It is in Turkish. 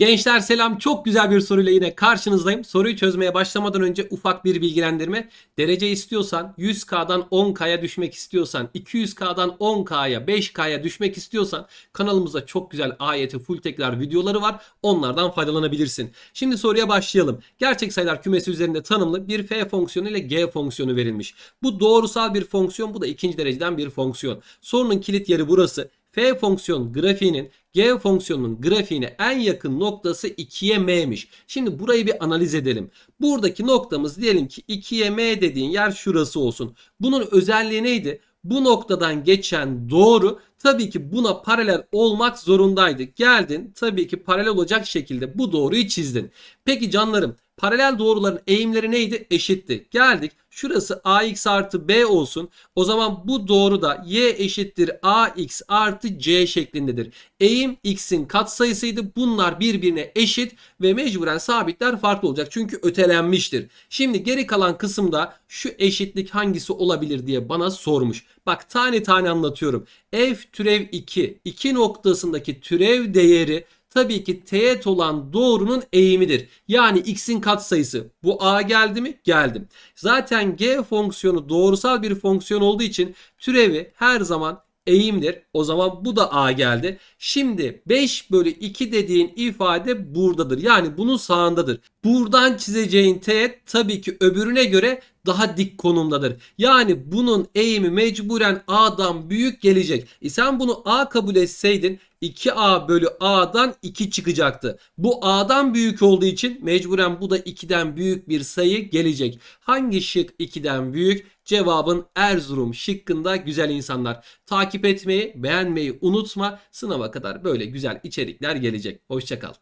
Gençler selam. Çok güzel bir soruyla yine karşınızdayım. Soruyu çözmeye başlamadan önce ufak bir bilgilendirme. Derece istiyorsan 100K'dan 10K'ya düşmek istiyorsan 200K'dan 10K'ya 5K'ya düşmek istiyorsan kanalımızda çok güzel AYT full tekrar videoları var. Onlardan faydalanabilirsin. Şimdi soruya başlayalım. Gerçek sayılar kümesi üzerinde tanımlı bir f fonksiyonu ile g fonksiyonu verilmiş. Bu doğrusal bir fonksiyon bu da ikinci dereceden bir fonksiyon. Sorunun kilit yeri burası. F fonksiyon grafiğinin G fonksiyonunun grafiğine en yakın noktası 2'ye m'miş. Şimdi burayı bir analiz edelim. Buradaki noktamız diyelim ki 2'ye m dediğin yer şurası olsun. Bunun özelliği neydi? Bu noktadan geçen doğru tabii ki buna paralel olmak zorundaydı. Geldin tabii ki paralel olacak şekilde bu doğruyu çizdin. Peki canlarım paralel doğruların eğimleri neydi? Eşitti. Geldik şurası ax artı b olsun. O zaman bu doğru da y eşittir ax artı c şeklindedir. Eğim x'in katsayısıydı. Bunlar birbirine eşit ve mecburen sabitler farklı olacak. Çünkü ötelenmiştir. Şimdi geri kalan kısımda şu eşitlik hangisi olabilir diye bana sormuş. Bak tane tane anlatıyorum. f türev 2. 2 noktasındaki türev değeri tabii ki teğet olan doğrunun eğimidir. Yani x'in katsayısı. Bu a geldi mi? Geldim. Zaten g fonksiyonu doğrusal bir fonksiyon olduğu için türevi her zaman eğimdir. O zaman bu da a geldi. Şimdi 5 bölü 2 dediğin ifade buradadır. Yani bunun sağındadır. Buradan çizeceğin teğet tabii ki öbürüne göre daha dik konumdadır. Yani bunun eğimi mecburen a'dan büyük gelecek. E sen bunu a kabul etseydin 2a bölü a'dan 2 çıkacaktı. Bu a'dan büyük olduğu için mecburen bu da 2'den büyük bir sayı gelecek. Hangi şık 2'den büyük? Cevabın Erzurum şıkkında güzel insanlar. Takip etmeyi, beğenmeyi unutma. Sınava kadar böyle güzel içerikler gelecek. Hoşçakal.